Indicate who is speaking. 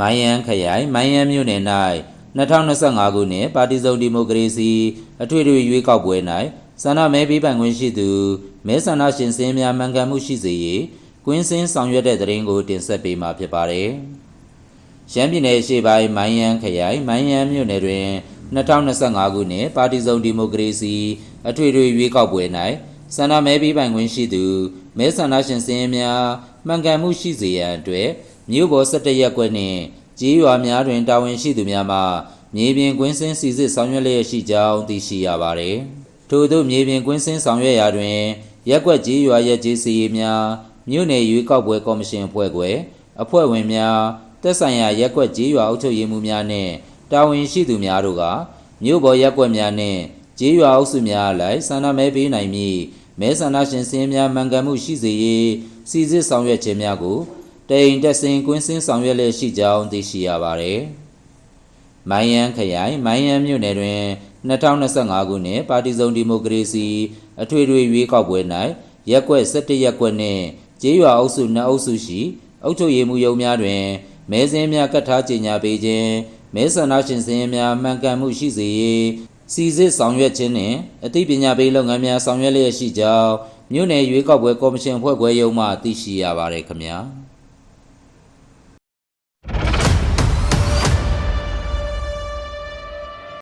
Speaker 1: မိုင်းယန်ခရိုင်မိုင်းယန်မြို့နယ်၌2025ခုနှစ်ပါတီစုံဒီမိုကရေစီအထွေထွေရွေးကောက်ပွဲ၌ဆန္ဒမဲပေးပိုင်ခွင့်ရှိသူမဲဆန္ဒရှင်စင်းများမှန်ကန်မှုရှိစေရေးကွင်းစင်းဆောင်ရွက်တဲ့သတင်းကိုတင်ဆက်ပေးမှာဖြစ်ပါတယ်။ရှမ်းပြည်နယ်အရှေ့ပိုင်းမိုင်းယန်ခရိုင်မိုင်းယန်မြို့နယ်တွင်2025ခုနှစ်ပါတီစုံဒီမိုကရေစီအထွေထွေရွေးကောက်ပွဲ၌ဆန္ဒမဲပေးပိုင်ခွင့်ရှိသူမဲဆန္ဒရှင်စင်းများမှန်ကန်မှုရှိစေရန်အတွက် မြို့ပေါ်17ရပ်ကွက်နှင့်ကြေးရွာများတွင်တာဝန်ရှိသူများမှမြေပြင်ကွင်းစင်းစီစစ်ဆောင်ရွက်လျက်ရှိကြောင်းသိရှိရပါသည်။ထို့သောမြေပြင်ကွင်းစင်းဆောင်ရွက်ရာတွင်ရက်ကွက်ကြေးရွာရက်ကြေးစီရေးများမြို့နယ်ရွေးကောက်ပွဲကော်မရှင်အဖွဲ့ခွဲအဖွဲ့ဝင်များတက်ဆိုင်ရာရက်ကွက်ကြေးရွာအုပ်ချုပ်ရေးမှူးများနှင့်တာဝန်ရှိသူများတို့ကမြို့ပေါ်ရက်ကွက်များနှင့်ကြေးရွာအုပ်စုများအလိုက်ဆန္ဒမဲပေးနိုင်မည်မဲဆန္ဒရှင်စင်းများမှန်ကန်မှုရှိစေရေးစီစစ်ဆောင်ရွက်ခြင်းများကို တိန်တက်စင်ကွင်းစင်းဆောင်ရွက်လျက်ရှိကြောင်းသိရှိရပါသည်။မိုင်းယန်ခရိုင်မိုင်းယန်မြို့နယ်တွင်2025ခုနှစ်ပါတီစုံဒီမိုကရေစီအထွေထွေရွေးကောက်ပွဲ၌ရက်ကွက်17ရက်ကွက်နှင့်ကျေးရွာအုပ်စု2အုပ်စုရှိအုပ်ချုပ်ရေးမှူးရုံးများတွင်မဲစင်းများကတ်ထားကြေညာပေးခြင်းမဲဆန္ဒရှင်စင်းများမှန်ကန်မှုရှိစေရေးစီစစ်ဆောင်ရွက်ခြင်းနှင့်အသိပညာပေးလုပ်ငန်းများဆောင်ရွက်လျက်ရှိကြောင်းမြို့နယ်ရွေးကောက်ပွဲကော်မရှင်ဖွဲ့ခွဲရုံးမှသိရှိရပါရခင်ဗျာ။